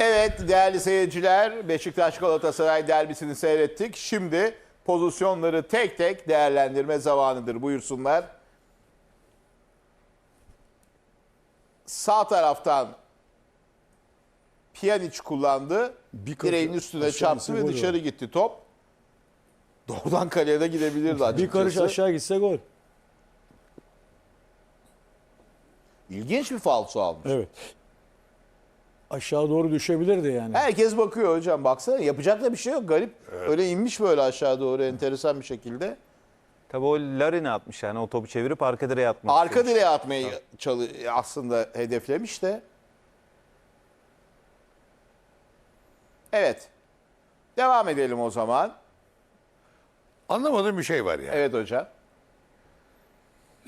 Evet değerli seyirciler Beşiktaş Galatasaray derbisini seyrettik. Şimdi pozisyonları tek tek değerlendirme zamanıdır. Buyursunlar. Sağ taraftan Pjanic kullandı. Bir Direğin üstüne çarptı ve dışarı gitti top. Doğrudan kaleye de gidebilirdi açıkçası. Bir karış aşağı gitse gol. İlginç bir falso almış. Evet. Aşağı doğru düşebilirdi yani. Herkes bakıyor hocam baksana yapacak da bir şey yok garip. Öyle inmiş böyle aşağı doğru enteresan bir şekilde. Tabii o Larin'e atmış yani o topu çevirip arka direğe atmak Arka direğe atmayı çalı aslında hedeflemiş de. Evet. Devam edelim o zaman. Anlamadığım bir şey var ya. Evet hocam.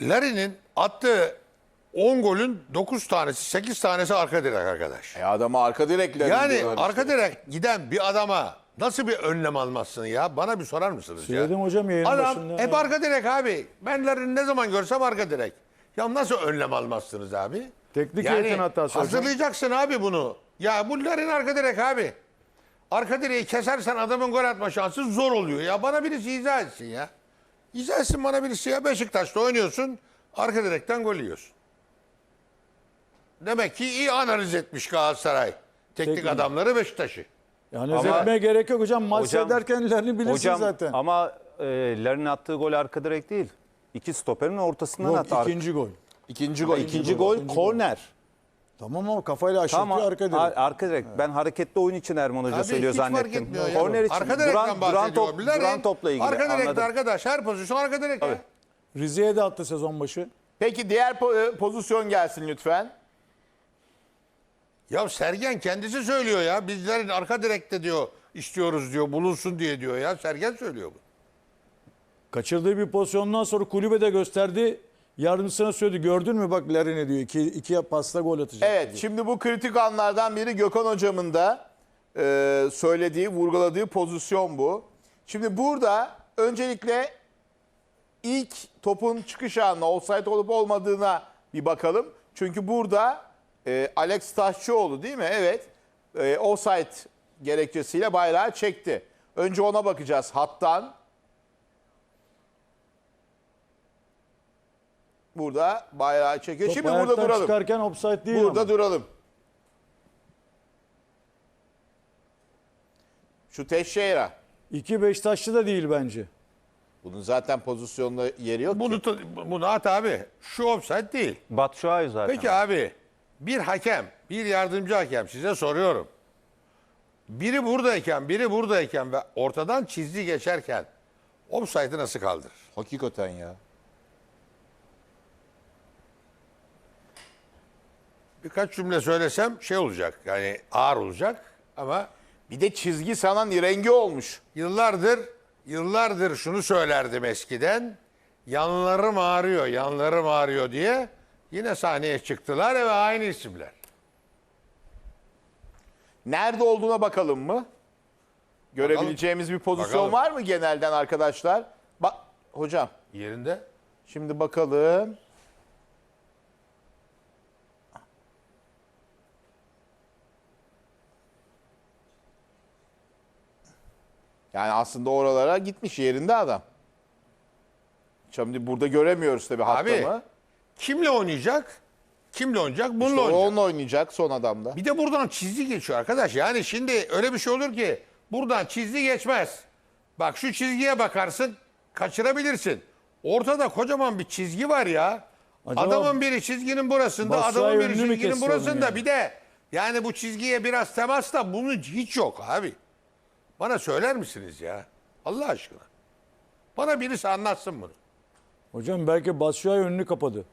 Larin'in attığı 10 golün 9 tanesi 8 tanesi arka direk arkadaş. E adamı arka direkle Yani arka direk giden bir adama nasıl bir önlem almazsın ya? Bana bir sorar mısınız ya? Söyledim hocam yayının Adam başında. hep arka direk abi. Ben Larin'i ne zaman görsem arka direk. Ya nasıl önlem almazsınız abi? Teknik heyetin hatası hocam. Hazırlayacaksın abi bunu. Ya bu Larin arka direk abi. Arka direği kesersen adamın gol atma şansı zor oluyor. Ya bana birisi izah etsin ya. İzah etsin bana birisi ya. Beşiktaş'ta oynuyorsun. Arka direkten gol yiyorsun. Demek ki iyi analiz etmiş Galatasaray. Teknik Teknik. adamları Beşiktaş'ı. Yani Ama- etmeye gerek yok hocam. Maç Hocam- seyrederken lerini bilirsin Hocam zaten. ama e, Larin'in attığı gol arka direk değil. İki stoperin ortasından Yok attı. Arka- ikinci gol. İkinci gol. İkinci gol korner. Tamam ama kafayla aşırtıyor Tamam arka direk. ar- arka direk. Ben hareketli oyun için Erman Hoca Abi söylüyor hiç fark zannettim. ya. Korner için. Arka direkten duran, top, Larin, duran topla ilgili. Arka direkte anladım. arkadaş. Her pozisyon arka direk. Rize'ye de attı sezon başı. Peki diğer po- e, pozisyon gelsin lütfen. Ya Sergen kendisi söylüyor ya. Bizlerin arka direkte diyor istiyoruz diyor. Bulunsun diye diyor ya. Sergen söylüyor bu. Kaçırdığı bir pozisyondan sonra kulübede gösterdi. Yardımcısına söyledi. Gördün mü bak Larin'e diyor. İki, iki pasta gol atacak. Evet şimdi bu kritik anlardan biri Gökhan hocamın da e, söylediği, vurguladığı pozisyon bu. Şimdi burada öncelikle ilk topun çıkış anına offside olup olmadığına bir bakalım. Çünkü burada e, Alex Taşçıoğlu değil mi? Evet. E, offside gerekçesiyle bayrağı çekti. Önce ona bakacağız hattan. Burada bayrağı çekiyor. Top Şimdi burada ayaktan duralım. çıkarken offside değil Burada ama. duralım. Şu Teixeira. İki Beşiktaşlı da değil bence. Bunun zaten pozisyonda yeri yok Bunu, ki. bunu at abi. Şu offside değil. Batshuayi zaten. Peki abi bir hakem, bir yardımcı hakem size soruyorum. Biri buradayken, biri buradayken ve ortadan çizgi geçerken offside'ı nasıl kaldırır? Hakikaten ya. Birkaç cümle söylesem şey olacak. Yani ağır olacak ama Bir de çizgi sana rengi olmuş. yıllardır yıllardır şunu söylerdim eskiden. Yanlarım ağrıyor, yanlarım ağrıyor diye yine sahneye çıktılar ve aynı isimler. Nerede olduğuna bakalım mı? Görebileceğimiz bir pozisyon Bakalım. var mı genelden arkadaşlar? Bak hocam Yerinde. şimdi bakalım. Yani aslında oralara gitmiş yerinde adam. Şimdi burada göremiyoruz tabii hatta Abi, mı? Kimle oynayacak? Kimle oynayacak? Bununla İşte oynayacak. onunla oynayacak son adamda. Bir de buradan çizgi geçiyor arkadaş. Yani şimdi öyle bir şey olur ki buradan çizgi geçmez. Bak şu çizgiye bakarsın kaçırabilirsin. Ortada kocaman bir çizgi var ya. Acaba adamın biri çizginin burasında, adamın biri çizginin burasında. yani? Bir de yani bu çizgiye biraz temas da bunun hiç yok abi. Bana söyler misiniz ya? Allah aşkına. Bana birisi anlatsın bunu. Hocam belki Batshuayi önünü kapadı.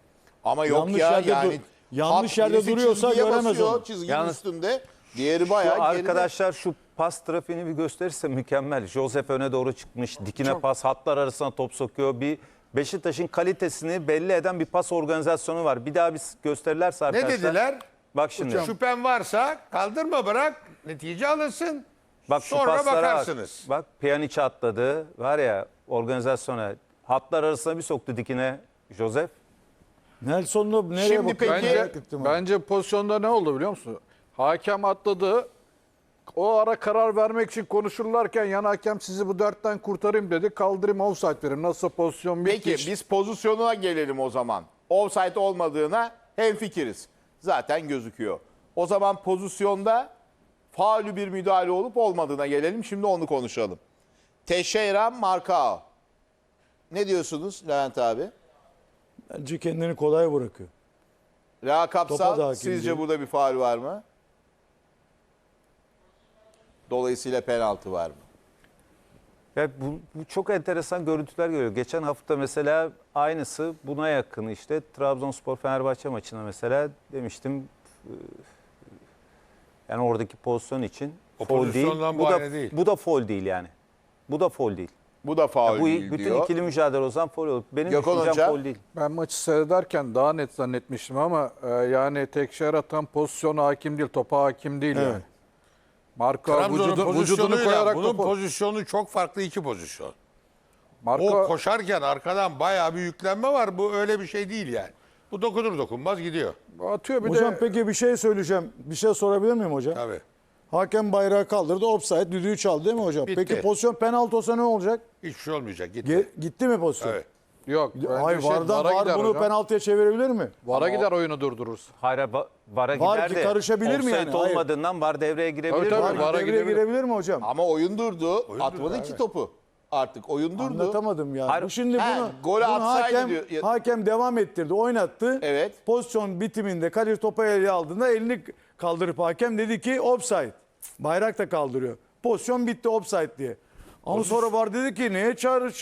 Ama yok Yanlış ya yerde yani. dur- yanlış hat yerde birisi duruyorsa çizgiye göremez basıyor, onu. Çizginin Yalnız- üstünde. Diğeri Şu bayağı geride. arkadaşlar şu pas trafiğini bir gösterirse mükemmel. Josef öne doğru çıkmış. Dikine pas hatlar arasına top sokuyor. Bir Beşiktaş'ın kalitesini belli eden bir pas organizasyonu var. Bir daha biz gösterirlerse Ne arkadaşlar. dediler? Bak şimdi. Şüphen varsa kaldırma bırak netice alınsın. Bak şu Sonra paslara bakarsınız. Bak. bak Pjanic atladı. Var ya organizasyona. Hatlar arasına bir soktu dikine Josef. Nelson'la nereye Şimdi bakıyor? Bence, bence pozisyonda ne oldu biliyor musun? Hakem atladı. o ara karar vermek için konuşurlarken yan hakem sizi bu dörtten kurtarayım dedi. Kaldırayım offside verim. Nasıl pozisyon bitti. Peki biz pozisyonuna gelelim o zaman. Offside olmadığına hemfikiriz. Zaten gözüküyor. O zaman pozisyonda faulü bir müdahale olup olmadığına gelelim. Şimdi onu konuşalım. Teixeira Marcao. Ne diyorsunuz Levent abi? Bence kendini kolay bırakıyor. Da Kapsal sizce değil. burada bir faul var mı? Dolayısıyla penaltı var mı? Ya bu, bu çok enteresan görüntüler görüyor. Geçen hafta mesela aynısı buna yakın işte Trabzonspor Fenerbahçe maçına mesela demiştim e, yani oradaki pozisyon için O foul değil. pozisyondan bu Bu da değil. bu da foul değil yani. Bu da foul değil. Bu da faul bu değil bütün diyor. ikili mücadele o zaman foul olur. Benim Gökhan düşüncem Hoca. foul değil. Ben maçı seyrederken daha net zannetmiştim ama e, yani Tekşer atan pozisyona hakim değil, topa hakim değil yani. Marka Trabzon'un vücudu, vücudunu pozisyonuyla koyarak bunun topu. pozisyonu çok farklı iki pozisyon. Marka, O koşarken arkadan bayağı bir yüklenme var. Bu öyle bir şey değil yani. Bu dokunur dokunmaz gidiyor. atıyor bir hocam de peki bir şey söyleyeceğim. Bir şey sorabilir miyim hocam? Tabii. Hakem bayrağı kaldırdı. Offside düdüğü çaldı değil mi hocam? Bitti. Peki pozisyon penaltı olsa ne olacak? Hiçbir şey olmayacak. Gitti. Ge- gitti mi pozisyon? Evet. yok. Hayır şey, vardan VAR'a var gider bunu hocam. penaltıya çevirebilir mi? VAR'a gider oyunu durdururuz. Hayır va- VAR'a Var gider ki de karışabilir mi yani? Hayır. olmadığından VAR devreye girebilir Tabii, tabii, mi? VAR'a Devreye girebilir. girebilir mi hocam? Ama oyun durdu. Oyun Atmadı durdu, ki evet. topu. Artık oyun durdu. Anlatamadım ya. Hayır. Bu şimdi He, bunu, golü bunu atsaydı hakem, diyor. Hakem devam ettirdi, oynattı. Evet. Pozisyon bitiminde Kadir topu ele aldığında elini kaldırıp hakem dedi ki offside. Bayrak da kaldırıyor. Pozisyon bitti offside diye. Ama sonra var dedi ki neye çağır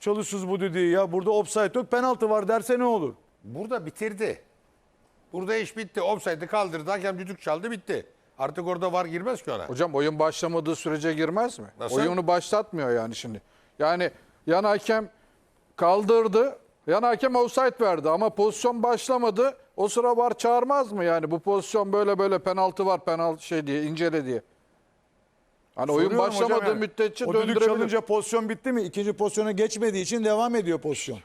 çalışıyorsunuz bu dediği ya burada offside yok penaltı var derse ne olur? Burada bitirdi. Burada iş bitti. Offside'ı kaldırdı. Hakem düdük çaldı bitti. Artık orada var girmez ki ona. Hocam oyun başlamadığı sürece girmez mi? Nasıl? Oyunu başlatmıyor yani şimdi. Yani yan hakem kaldırdı. Yan hakem offside verdi ama pozisyon başlamadı. O sıra var çağırmaz mı yani? Bu pozisyon böyle böyle penaltı var penaltı şey diye incele diye. Hani oyun Soruyorum hocam başlamadığı yani. müddetçe O düdük döndürebilir. çalınca pozisyon bitti mi? İkinci pozisyona geçmediği için devam ediyor pozisyon.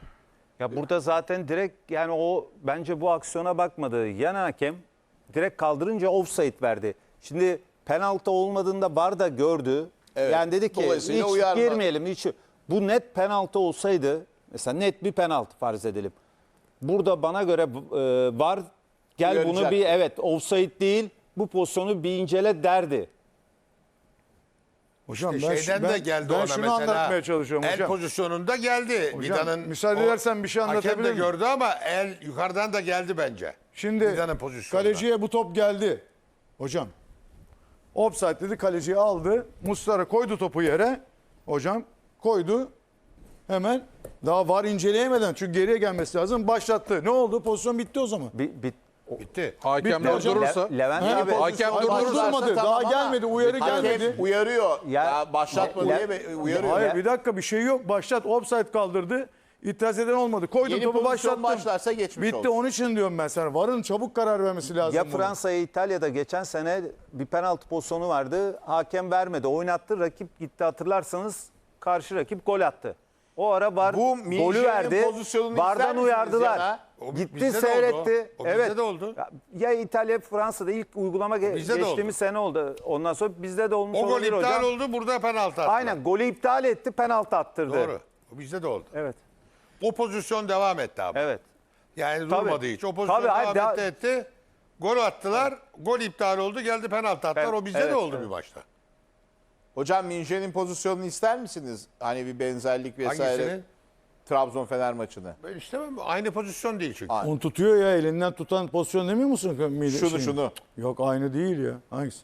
Ya burada zaten direkt yani o bence bu aksiyona bakmadı. Yan hakem direkt kaldırınca offside verdi. Şimdi penaltı olmadığında VAR da gördü. Evet. Yani dedi ki Dolayısıyla hiç uyarma. girmeyelim. Hiç. Bu net penaltı olsaydı mesela net bir penaltı farz edelim. Burada bana göre e, VAR gel bunu Uyaracak. bir evet offside değil bu pozisyonu bir incele derdi. Hocam İşte şeyden de geldi ben ona şunu mesela. anlatmaya çalışıyorum el hocam. pozisyonunda geldi. Hocam, Vida'nın müsaade o- edersen bir şey Hakem anlatabilir de miyim? gördü ama el yukarıdan da geldi bence. Şimdi Vida'nın kaleciye bu top geldi. Hocam. Offside dedi kaleciyi aldı. Mustara koydu topu yere. Hocam koydu. Hemen daha var inceleyemeden çünkü geriye gelmesi lazım. Başlattı. Ne oldu? Pozisyon bitti o zaman. Bir, bir, Bitti. Hakem Bitti durdurursa. Le- Levent abi hakem durdurmadı. başlarsa Daha gelmedi, uyarı hakem gelmedi. uyarıyor. Ya- Ya, başlatma Ya- diye uyarıyor. Hayır Ya- bir dakika bir şey yok. Başlat. Offside kaldırdı. İtiraz eden olmadı. Koydum Yeni topu başlattım. başlarsa geçmiş Bitti olsun. onun için diyorum ben sana. Varın çabuk karar vermesi lazım. Ya. Fransa'ya İtalya'da geçen sene bir penaltı pozisyonu vardı. Hakem vermedi. Oynattı. Rakip gitti hatırlarsanız karşı rakip gol attı. O ara var Bu golü verdi. pozisyonunu ister Vardan misiniz uyardılar. yana? O Gitti bizde de seyretti. oldu. O bizde evet. de oldu. Ya, ya İtalya Fransa'da ilk uygulama ge- Bizde de geçtiğimiz sene oldu. Ondan sonra bizde de olmuş O gol olabilir iptal hocam. oldu burada penaltı attı. Aynen golü iptal etti penaltı attırdı. Doğru. O bizde de oldu. Evet. O pozisyon devam etti abi. Evet. Yani Tabii. durmadı hiç. O pozisyon Tabii, hayır, devam daha- etti, etti. Gol attılar. Gol iptal oldu. Geldi penaltı attılar. Evet, o bizde evet, de oldu evet. bir maçta. Hocam Minje'nin pozisyonunu ister misiniz? Hani bir benzerlik vesaire. Hangisini? Trabzon Fener maçını. Ben istemem. Aynı pozisyon değil çünkü. Aynen. Onu tutuyor ya elinden tutan pozisyon demiyor musun? Şunu, şeyin? şunu. Yok aynı değil ya. Hangisi?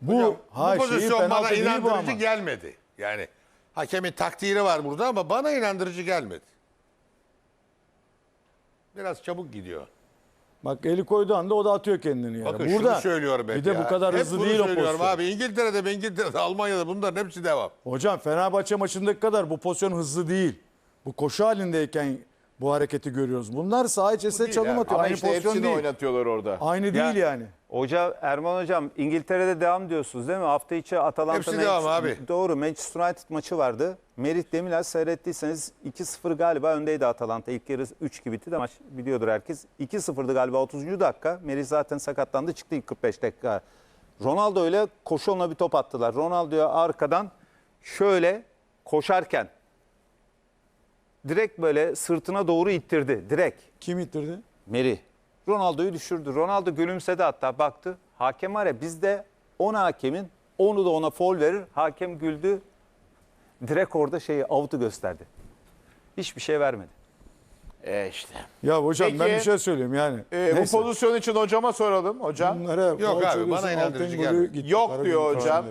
Bu, Hocam, ha, bu şeyi pozisyon penaltı bana inandırıcı gelmedi. Yani hakemin takdiri var burada ama bana inandırıcı gelmedi. Biraz çabuk gidiyor. Bak eli koyduğu anda o da atıyor kendini yani. Bakın Burada şunu söylüyorum hep Bir de ya. bu kadar hep hızlı bunu değil o söylüyorum pozisyon. abi. İngiltere'de, de, İngiltere'de, Almanya'da bunların hepsi devam. Hocam Fenerbahçe maçındaki kadar bu pozisyon hızlı değil. Bu koşu halindeyken bu hareketi görüyoruz. Bunlar saha içerisinde çalım yani. atıyor. Ama Aynı işte pozisyon hepsini değil. oynatıyorlar orada. Aynı değil yani. Hoca Erman hocam İngiltere'de devam diyorsunuz değil mi? Hafta içi Atalanta Hepsi devam abi. Doğru Manchester United maçı vardı. Merih Demirel seyrettiyseniz 2-0 galiba öndeydi Atalanta. İlk yarı 3-2 bitti de maç biliyordur herkes. 2-0'dı galiba 30. dakika. Merih zaten sakatlandı çıktı ilk 45 dakika. Ronaldo ile koşu bir top attılar. Ronaldo'ya arkadan şöyle koşarken direkt böyle sırtına doğru ittirdi. Direkt. Kim ittirdi? Meri. Ronaldo'yu düşürdü. Ronaldo gülümsedi hatta baktı. Hakem var ya bizde 10 hakemin 10'u da ona foul verir. Hakem güldü. Direkt orada şeyi avutu gösterdi. Hiçbir şey vermedi. E işte. Ya hocam ben Peki, bir şey söyleyeyim yani. E, bu Neyse. pozisyon için hocama soralım hocam. Bunlara Yok abi, bana inandırıcı gelmedi. gitti, Yok diyor hocam.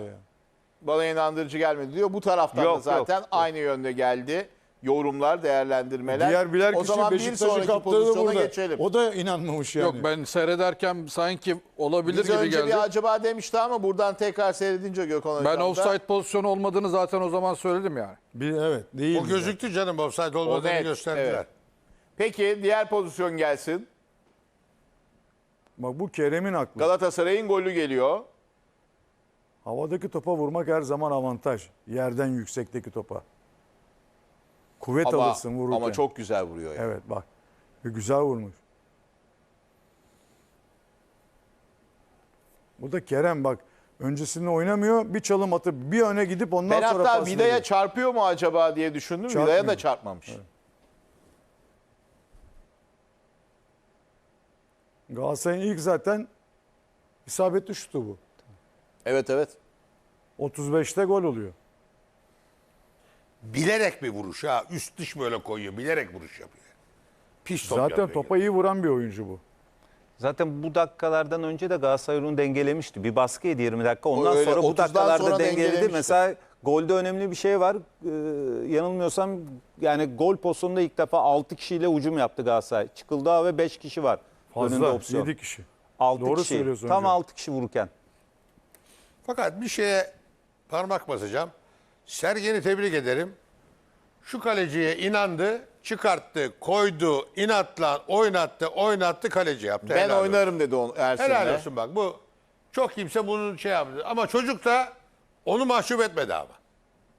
Bana inandırıcı gelmedi diyor. Bu taraftan Yok, da zaten yok. aynı yönde geldi. Yorumlar, değerlendirmeler. Diğer birer o kişi zaman bir Beşiktaş'ın sonraki pozisyona burada. geçelim. O da inanmamış yani. Yok ben seyrederken sanki olabilir Biz gibi önce geldi. bir acaba demişti ama buradan tekrar seyredince Gökhan Hocam Ben da- offside pozisyonu olmadığını zaten o zaman söyledim yani. Bir, evet değil. O gözüktü canım offside olmadığını net, gösterdiler. evet. Peki diğer pozisyon gelsin. Bak bu Kerem'in aklı. Galatasaray'ın golü geliyor. Havadaki topa vurmak her zaman avantaj. Yerden yüksekteki topa. Kuvvet Ama, alırsın vururken. ama çok güzel vuruyor. Yani. Evet bak. Güzel vurmuş. Bu da Kerem bak. Öncesinde oynamıyor. Bir çalım atıp bir öne gidip ondan Ben sonra hatta Vida'ya veriyor. çarpıyor mu acaba diye düşündüm. Vida'ya Çarpmıyor. da çarpmamış. Galatasaray'ın ilk zaten isabetli şutu bu. Evet evet. 35'te gol oluyor. Bilerek bir vuruş ha. Üst dış böyle koyuyor. Bilerek vuruş yapıyor. Pis top Zaten yapıyor. topa iyi vuran bir oyuncu bu. Zaten bu dakikalardan önce de Galatasaray onu dengelemişti. Bir baskıydı 20 dakika. Ondan öyle, sonra bu 30'dan dakikalarda sonra dengeledi. dengelemişti. Mesela golde önemli bir şey var. Ee, yanılmıyorsam yani gol pozisyonunda ilk defa 6 kişiyle hücum yaptı Galatasaray. Çıkıldı ve 5 kişi var. önünde Fazla. opsiyon. 7 kişi. 6 Doğru kişi. söylüyorsun Tam hocam. 6 kişi vururken. Fakat bir şeye parmak basacağım. Sergen'i tebrik ederim. Şu kaleciye inandı, çıkarttı, koydu, inatla oynattı, oynattı, kaleci yaptı. Ben Helal olsun. oynarım dedi on, Ersin'le. Helal olsun bak bu çok kimse bunun şey yaptı. Ama çocuk da onu mahcup etmedi ama.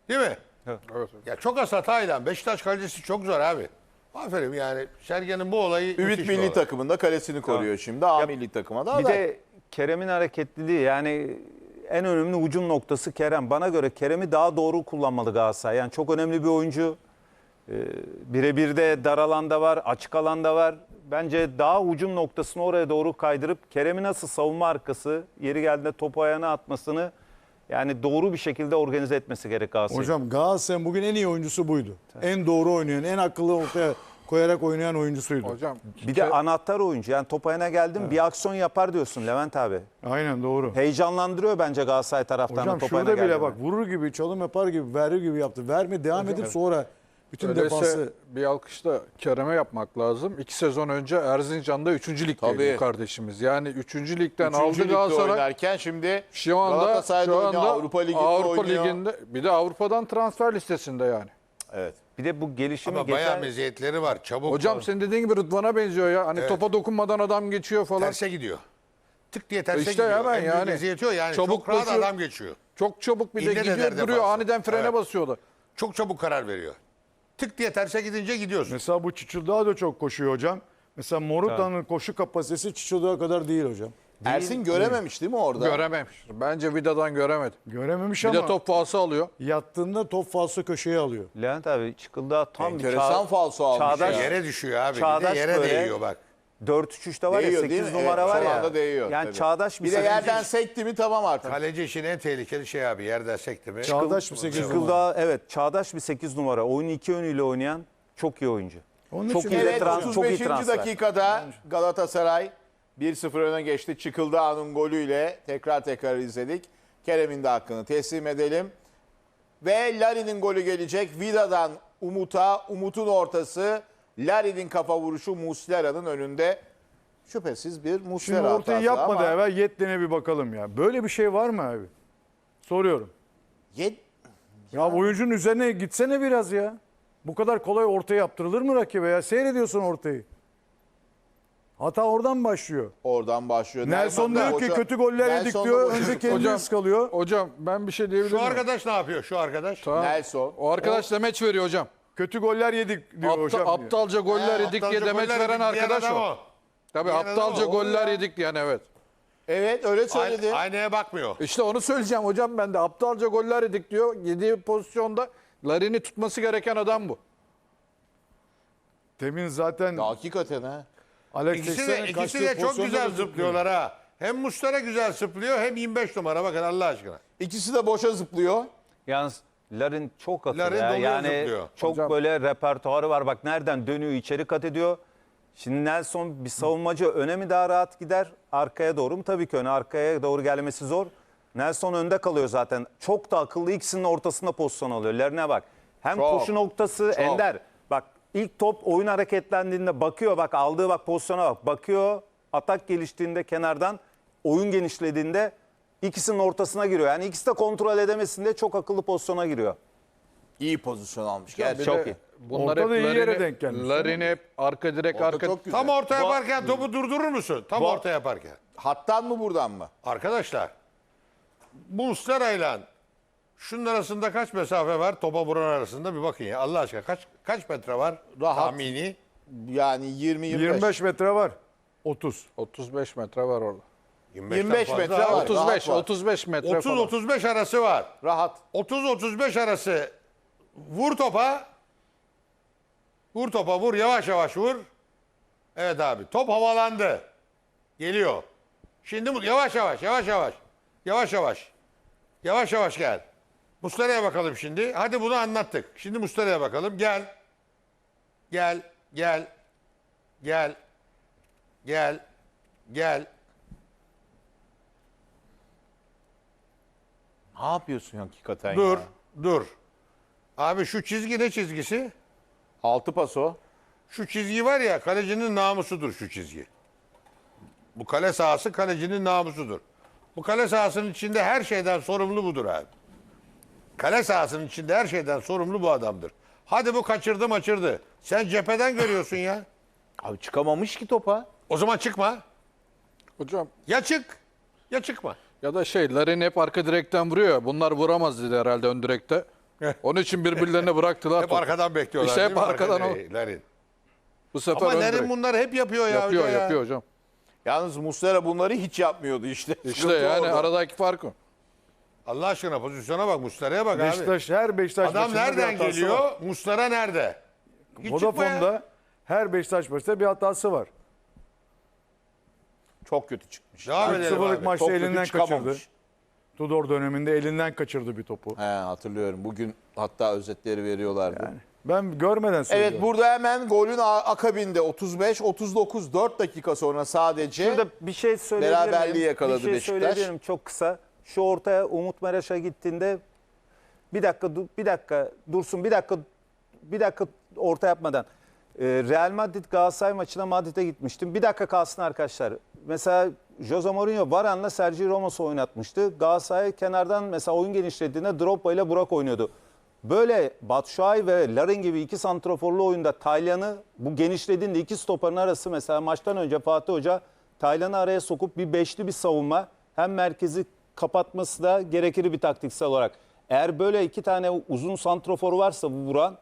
Değil mi? Evet. Ya çok az hatayla Beşiktaş kalecisi çok zor abi. Aferin yani Sergen'in bu olayı Ümit müthiş bir milli olay. takımında kalesini koruyor şimdi. A milli takıma da Bir aday. de Kerem'in hareketliliği yani en önemli hücum noktası Kerem. Bana göre Kerem'i daha doğru kullanmalı Galatasaray. Yani çok önemli bir oyuncu. Ee, Birebir de dar alanda var, açık alanda var. Bence daha hücum noktasını oraya doğru kaydırıp Kerem'i nasıl savunma arkası, yeri geldiğinde topu ayağına atmasını yani doğru bir şekilde organize etmesi gerek Galatasaray'ın. Hocam Galatasaray'ın bugün en iyi oyuncusu buydu. En doğru oynayan, en akıllı ortaya koyarak oynayan oyuncusuydu. Hocam Bir de anahtar oyuncu. Yani top ayağına geldim bir aksiyon yapar diyorsun Levent abi. Aynen doğru. Heyecanlandırıyor bence Galatasaray taraftarını Hocam top şurada ayağına bile geldiğinde. bak vurur gibi, çalım yapar gibi, verir gibi yaptı. Verme devam edip sonra bütün öyleyse defansı bir alkış da Kerem'e yapmak lazım. İki sezon önce Erzincan'da 3. ligdeydi Tabii. bu kardeşimiz. Yani 3. ligden Üçüncü aldı ligde Galatasaray. oynarken şimdi Şu anda, Galatasaray'da şu oynuyor, anda Avrupa Ligi'nde Avrupa oynuyor. Ligi'nde bir de Avrupa'dan transfer listesinde yani. Evet. Bir de bu gelişimi Ama bayağı geçen... meziyetleri var. Çabuk. Hocam senin dediğin gibi Rıdvan'a benziyor ya. Hani topa dokunmadan adam geçiyor falan. terse gidiyor. Tık diye terse İşte gidiyor. hemen En büyük yani. meziyeti o yani. Çabuk çok rahat koşuyor. adam geçiyor. Çok çabuk bir de İnne de gidiyor nerede duruyor varsa. aniden frene Evet. basıyordu. Çok çabuk karar veriyor. Tık diye terse gidince gidiyorsun. Mesela bu Çiçildağ da çok koşuyor hocam. Mesela Moruta'nın koşu kapasitesi Çiçildağ'a kadar değil hocam. Ersin görememiş değil mi orada? Görememiş. Bence Vida'dan göremedi. Görememiş Bir ama de top falso alıyor. yattığında top falso köşeye alıyor. Levent abi çıkıldı tam bir Enteresan falso almış çağdaş, ya. Yere düşüyor abi. bir Çağdaş de yere böyle- değiyor bak. 4-3-3'te var Değiyor ya değil 8 mi? numara Evet, var ya. anda değiyor. yani tabii. çağdaş bir, Bir de yerden sekti mi tamam artık. Kaleci için en tehlikeli şey abi. Yerden sekti mi? Çağdaş bir 8 numara. Çıkıldı evet çağdaş bir 8 numara. Oyunu iki yönüyle oynayan çok iyi oyuncu. Onun Çok için iyi Evet trans- çok iyi 35. transfer. dakikada Galatasaray 1-0 öne geçti. Çıkıldağ'ın golüyle tekrar tekrar izledik. Kerem'in de hakkını teslim edelim. Ve Larin'in golü gelecek. Vida'dan Umut'a, Umut'un ortası. Larin'in kafa vuruşu Muslera'nın önünde. Şüphesiz bir Şimdi Muslera ortayı hatası yapmadı ama... evvel Yetlen'e bir bakalım ya. Böyle bir şey var mı abi? Soruyorum. Yet- Ya oyuncunun üzerine gitsene biraz ya. Bu kadar kolay orta yaptırılır mı rakibe ya? Seyrediyorsun ortayı. Hata oradan başlıyor. Oradan başlıyor. Nelson diyor ki kötü goller yedik diyor. Önce kendi Hocam- ıskalıyor. Hocam ben bir şey diyebilir Şu miyim? arkadaş ne yapıyor? Şu arkadaş. Tamam. Nelson. O arkadaş demeç veriyor hocam. Kötü goller yedik diyor Apta- hocam. diyor. aptalca goller Ha, yedik aptalca diye demeç goller veren arkadaş o. Tabii aptalca o. goller Ya. yedik diyen evet. Evet öyle söyledi. Ay- aynaya bakmıyor. İşte onu söyleyeceğim hocam ben de. Aptalca goller yedik diyor. Yediği pozisyonda Larin'i tutması gereken adam bu. Demin zaten Ya, hakikaten ha. Alex İkisi de, ikisi kaçtığı de çok pozisyonda güzel da zıplıyorlar ha. Hem Mustara güzel zıplıyor hem 25 numara bakın Allah aşkına. İkisi de boşa zıplıyor. Yalnız Larin çok akıllı Larin ya. doluyor, Yani zıplıyor. çok Hocam- böyle repertuarı var. Bak nereden dönüyor içeri kat ediyor. Şimdi Nelson bir savunmacı öne mi daha rahat gider? Arkaya doğru mu? Tabii ki öne arkaya doğru gelmesi zor. Nelson önde kalıyor zaten. Çok da akıllı ikisinin ortasında pozisyon alıyor. Lerine bak. Hem Çok, koşu noktası Ender. İlk top oyun hareketlendiğinde bakıyor bak aldığı bak pozisyona bak. Bakıyor atak geliştiğinde kenardan oyun genişlediğinde ikisinin ortasına giriyor. Yani ikisi de kontrol edemesinde çok akıllı pozisyona giriyor. İyi pozisyon almış. Gerçi. Çok iyi. Bunlar Ortada hep iyi yere Larin'i- denk gelmiş. Larin'i hep arka direk Orada arka. çok güzel. Tam orta yaparken topu durdurur musun? Tam orta yaparken. Hattan mı buradan mı? Arkadaşlar bu Muslera'yla şunun arasında kaç mesafe var? Topa vuran arasında bir bakın ya. Allah aşkına kaç kaç metre var? Rahat. Tahmini. Yani 20-25. 25 metre var. 30. 35 metre var orada. 25'ten 25 fazla metre var. var. 35 rahat var. 35 metre falan. 30-35 arası var. Rahat. 30-35 arası vur topa. Vur topa vur yavaş yavaş vur. Evet abi top havalandı. Geliyor. Şimdi bu- yavaş yavaş yavaş yavaş. Yavaş yavaş. Yavaş yavaş gel. Muslera'ya bakalım şimdi. Hadi bunu anlattık. Şimdi Muslera'ya bakalım. Gel. Gel. Gel. Gel. Gel. Gel. Ne yapıyorsun hakikaten Dur. ya? Dur. Abi şu çizgi ne çizgisi? Altı paso. Şu çizgi var ya kalecinin namusudur şu çizgi. Bu kale sahası kalecinin namusudur. Bu kale sahasının içinde her şeyden sorumlu budur abi. Kale sahasının içinde her şeyden sorumlu bu adamdır. Hadi bu kaçırdı maçırdı. Sen cepheden görüyorsun ya. Abi çıkamamış ki topa. O zaman çıkma. Hocam Ya çık ya çıkma. ya da şey Larin hep arka direkten vuruyor. Bunlar vuramaz dedi herhalde ön direkte. Onun için birbirlerine bıraktılar. Hep topu. arkadan bekliyorlar. İşte hep değil mi? arkadan o. Larin. Bu sefer Ama ön bunları hep yapıyor ya. yapıyor hoca ya. yapıyor hocam. Yalnız Muslera bunları hiç yapmıyordu işte. İşte Sıkıntı yani orada. aradaki fark o. Allah aşkına pozisyona bak Muslera'ya bak abi. Beşiktaş her Beşiktaş Adam maçında bir nereden hatası var. geliyor? Mustara nerede? Hiç çıkma ya. Vodafone'da her Beşiktaş maçında bir hatası var. Çok kötü çıkmış. Devam edelim 3-0'lık abi. maçta Çok kötü elinden kaçırdı. çıkamamış. Tudor döneminde elinden kaçırdı bir topu. He hatırlıyorum. Bugün hatta özetleri veriyorlardı. Ben görmeden söylüyorum. Evet burada hemen golün a- akabinde 35 39 4 dakika sonra sadece Şurada bir şey söyleyebilir miyim? Beraberliği yakaladı Bir şey Beşiktaş. söyleyebilirim çok kısa. Şu ortaya Umut Meraş'a gittiğinde bir dakika bir dakika dursun bir dakika bir dakika orta yapmadan. Ee, Real Madrid Galatasaray maçına Madrid'e gitmiştim. Bir dakika kalsın arkadaşlar. Mesela Jose Mourinho Varane'la Sergio Ramos'u oynatmıştı. Galatasaray kenardan mesela oyun genişlediğinde Drogba ile Burak oynuyordu. Böyle Batshuayi ve Larin gibi iki santraforlu oyunda Taylan'ı bu genişlediğinde iki stoperin arası mesela maçtan önce Fatih Hoca Taylan'ı araya sokup bir beşli bir savunma hem merkezi kapatması da gerekir bir taktiksel olarak. Eğer böyle iki tane uzun santrafor varsa bu vuran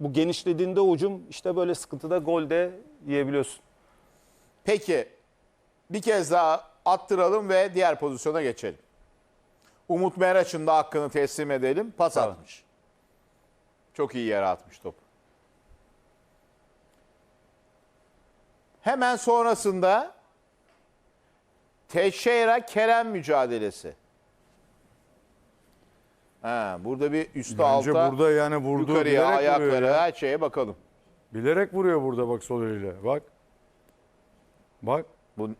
bu genişlediğinde ucum işte böyle sıkıntıda golde yiyebiliyorsun. Peki bir kez daha attıralım ve diğer pozisyona geçelim. Umut Meraç'ın da hakkını teslim edelim. Pas Tamam. atmış. Çok iyi yere atmış top. Hemen sonrasında Teixeira Kerem mücadelesi. Ha, burada bir üstü Bence alta burada yani vurdu yukarıya bilerek vuruyor ayaklara ya. her şeye bakalım. Bilerek vuruyor burada bak sol eliyle. Bak. Bak. Bu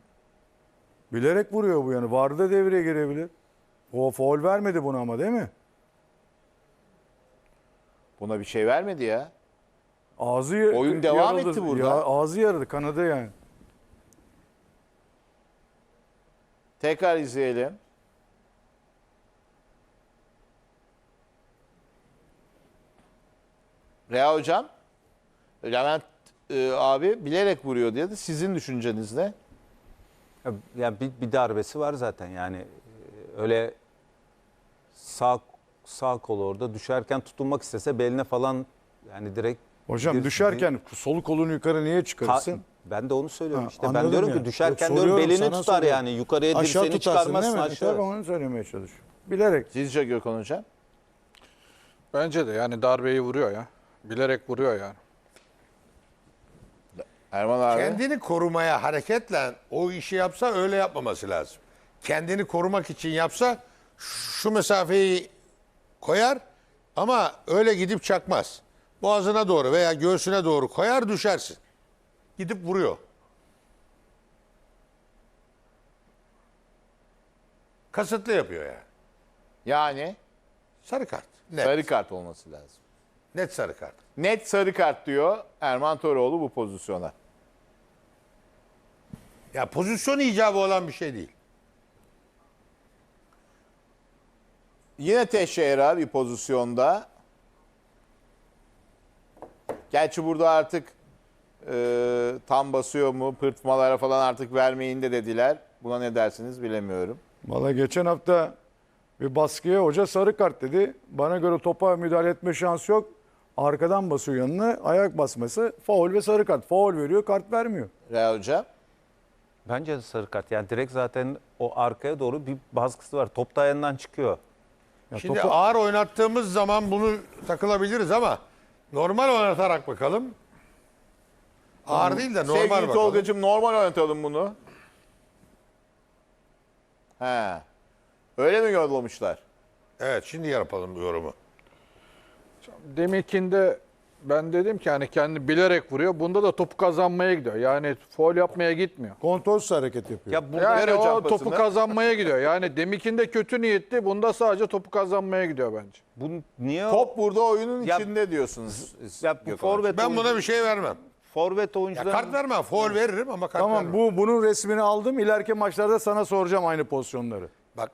Bilerek vuruyor bu yani. Vardı da devreye girebilir. O foul vermedi buna ama değil mi? buna bir şey vermedi ya. Ağzı Oyun devam etti burada. Ya, ağzı yaradı kanadı yani. Tekrar izleyelim. Rea hocam, Levent e, abi bilerek vuruyor diye de sizin düşünceniz ne? Ya- bir, bir darbesi var zaten yani e, öyle sağ sağ kolu orada düşerken tutunmak istese beline falan yani direkt Hocam düşerken sol kolunu yukarı niye Ka- çıkarırsın? Ben de onu söylüyorum Ha, işte. Ben anladım diyorum ya. ki düşerken Yok, diyorum soruyorum, belini sana tutar soruyorum. yani. Yukarıya Aşağı dirseğini tutarsın çıkarmazsın değil mi? aşağı. Tabii onu söylemeye çalışıyorum. Bilerek. Sizce Gökhan Hocam? Bence de yani darbeyi vuruyor ya. Bilerek vuruyor yani. Erman abi. Kendini korumaya hareketle o işi yapsa öyle yapmaması lazım. Kendini korumak için yapsa şu mesafeyi koyar ama öyle gidip çakmaz. Boğazına doğru veya göğsüne doğru koyar düşersin. Gidip vuruyor. Kasıtlı yapıyor yani. Yani Sarı kart. Net. sarı kart olması lazım. Net sarı kart. Net sarı kart diyor Erman Toroğlu bu pozisyona. Ya pozisyon icabı olan bir şey değil. Yine Teşehir'e bir pozisyonda. Gerçi burada artık e, tam basıyor mu, pırtmalara falan artık vermeyin de dediler. Buna ne dersiniz bilemiyorum. Valla geçen hafta bir baskıya hoca sarı kart dedi. Bana göre topa müdahale etme şansı yok. Arkadan basıyor yanına. Ayak basması faul ve sarı kart. Faul veriyor kart vermiyor. Real Hocam. Bence de sarı kart. Yani direkt zaten o arkaya doğru bir baskısı var. Top da ayağından çıkıyor. Ya Şimdi topa- ağır oynattığımız zaman bunu takılabiliriz ama normal oynatarak bakalım. Ağır değil de normal Sevgili bakalım. Tolga'cığım normal oynatalım bunu. He. Öyle mi yollamışlar? Evet şimdi yapalım yorumu. Deminkinde ben dedim ki hani kendi bilerek vuruyor. Bunda da topu kazanmaya gidiyor. Yani foul yapmaya gitmiyor. Kontrolsüz hareket yapıyor. Ya burada Yani hocam o topu kazanmaya gidiyor. Yani deminkinde kötü niyetli. Bunda sadece topu kazanmaya gidiyor bence. bu niye o- Top burada oyunun Ya- içinde diyorsunuz. ya bu Gökhan forvet Ben oyuncu- buna bir şey vermem. Forvet Ya oyuncuların kart vermem. Foul veririm ama kart Tamam vermem. bu bunun resmini aldım. İleriki maçlarda sana soracağım aynı pozisyonları. Bak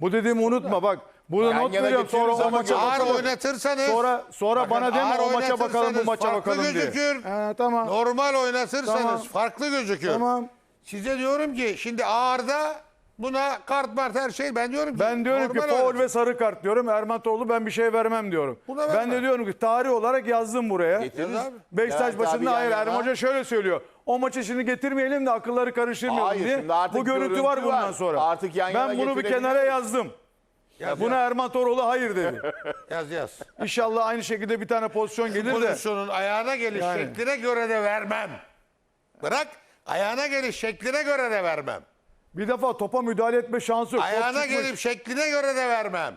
Bu dediğimi unutma bak. Bunu Yan not yana veriyorum sonra o ama maça ağır bakalım. oynatırsanız Sonra sonra Bakın, bana deme ağır o maça bakalım bu oynatırsanız maça farklı bakalım diye. gözükür. He, tamam. normal oynatırsanız Tamam. farklı gözüküyor. Tamam. Size diyorum ki şimdi ağırda buna kart mart her şey ben diyorum ki Ben diyorum ki normal faul oynatın. ve sarı kart diyorum. Erman Toroğlu ben bir şey vermem diyorum. Buna Ben de diyorum ki tarih olarak yazdım buraya. Getiririz. Yaz abi. Beşiktaş abi başında yan hayır yana. Erman Hoca şöyle söylüyor. O maçı şimdi getirmeyelim de akılları karıştırmayalım Hayır, diye. şimdi artık Bu görüntü var bundan var. sonra. Artık yan yana ben bunu bir getirebiliriz. kenara yazdım. Yaz, Buna yaz. Erman Toroğlu hayır dedi. yaz yaz. İnşallah aynı şekilde bir tane pozisyon gelir de. Pozisyonun ayağına geliş Yani. şekline göre de vermem. Bırak ayağına geliş şekline göre de vermem. Bir defa topa müdahale etme şansı yok. Ayağına gelip şekline göre de vermem.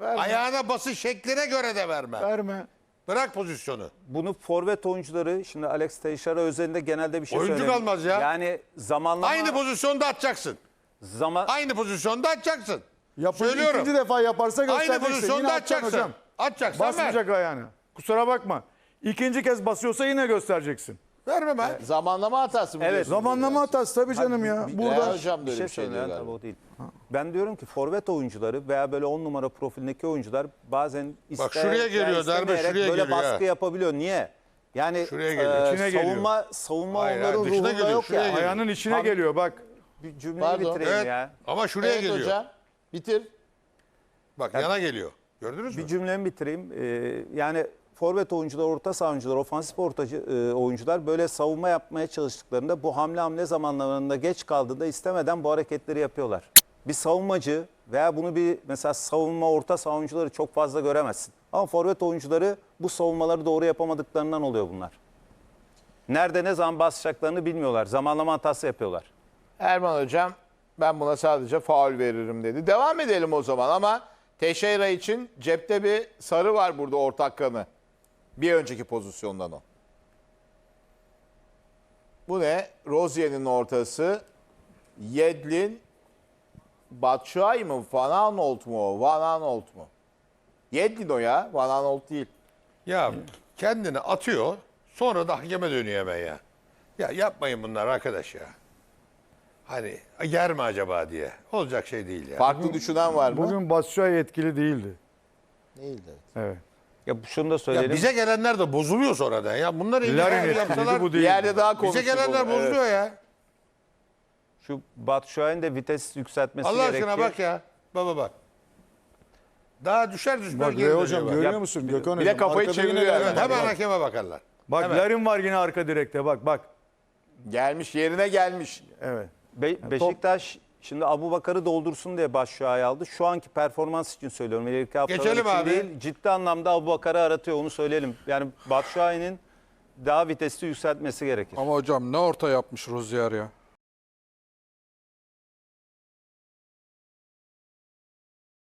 Verme. Ayağına basış şekline göre de vermem. Verme. Bırak pozisyonu. bunu forvet oyuncuları şimdi Alex Teixeira özelinde genelde bir şey Oyuncu söyledim. kalmaz ya. Yani zamanlama Aynı pozisyonda atacaksın. zaman Aynı pozisyonda atacaksın. Yapın, Söylüyorum. ikinci defa yaparsa Aynı göstereceksin. pozisyonda Yine atacaksın atacaksın. hocam. Atacaksan ver. Basmayacak ayağını. Kusura bakma. İkinci kez basıyorsa yine göstereceksin. Verme ben. Zamanlama hatası mı Evet. diyorsunuz? Zamanlama hatası tabii canım ya. Real Burada Hocam da bir öyle şey bir şey diyor galiba. tabii o değil. Ben diyorum ki forvet oyuncuları veya böyle 10 numara profilindeki oyuncular bazen isteyerek şuraya geliyor, veya darbe istemeyerek şuraya böyle geliyor baskı ha. yapabiliyor. Niye? Yani Şuraya e, geliyor. İçine geliyor. savunma savunma Hayır, onların hayır, dışına ruhunda geliyor, yok şuraya ya. geliyor. ayağının içine Abi- geliyor bak. Bir cümleyi Pardon. bitireyim Evet. ya. Ama şuraya Evet geliyor. hocam. Bitir. Bak yana geliyor. Gördünüz mü? Bir cümlemi bitireyim. Ee, yani forvet oyuncular, orta saha oyuncular, ofansif ortacı e, oyuncular böyle savunma yapmaya çalıştıklarında bu hamle hamle zamanlarında geç kaldığında istemeden bu hareketleri yapıyorlar. Bir savunmacı veya bunu bir mesela savunma orta saha oyuncuları çok fazla göremezsin. Ama forvet oyuncuları bu savunmaları doğru yapamadıklarından oluyor bunlar. Nerede ne zaman basacaklarını bilmiyorlar. Zamanlama hatası yapıyorlar. Erman Hocam ben buna sadece faul veririm dedi. Devam edelim o zaman ama Teixeira için cepte bir sarı var burada ortak kanı. Bir önceki pozisyondan o. Bu ne? Rozier'in ortası. Yedlin Batshuayi mı? Van Aanholt mu o? Van Aanholt mu? Yedlin o ya. Van Aanholt değil. Ya kendini atıyor. Sonra da hakeme dönüyor hemen ya. Ya yapmayın bunlar arkadaş ya. Hani yer mi acaba diye. Olacak şey değil ya. Farklı düşünen var mı? Bugün Batshuayi etkili değildi. Değildi. Evet. Ya şunu da Ya söyleyelim. bize gelenler de bozuluyor sonradan ya. Bunlar iyi yani yapsalar. bu değil. yerde daha Bize gelenler bozuluyor ya. Şu Batshuayi'nin de vites yükseltmesi Allah gerekiyor. aşkına bak ya. Baba bak. Daha düşer düşmez Bak Rey hocam görüyor Ya, musun? Gökhan bir de hocam. kafayı arkada yine çeviriyor Evet var. hemen hakeme bakarlar. Bak Hemen. Larin var yine arka direkte bak bak. Gelmiş yerine gelmiş. Evet. Be- Beşiktaş şimdi Abu Bakar'ı doldursun diye Başşuay'ı aldı. Şu anki performans için söylüyorum. İleriki haftalar Geçelim için abi. değil. Ciddi anlamda Abu Bakar'ı aratıyor onu söyleyelim. Yani Başşuay'ın daha vitesli yükseltmesi gerekir. Ama hocam ne orta yapmış Rozier ya.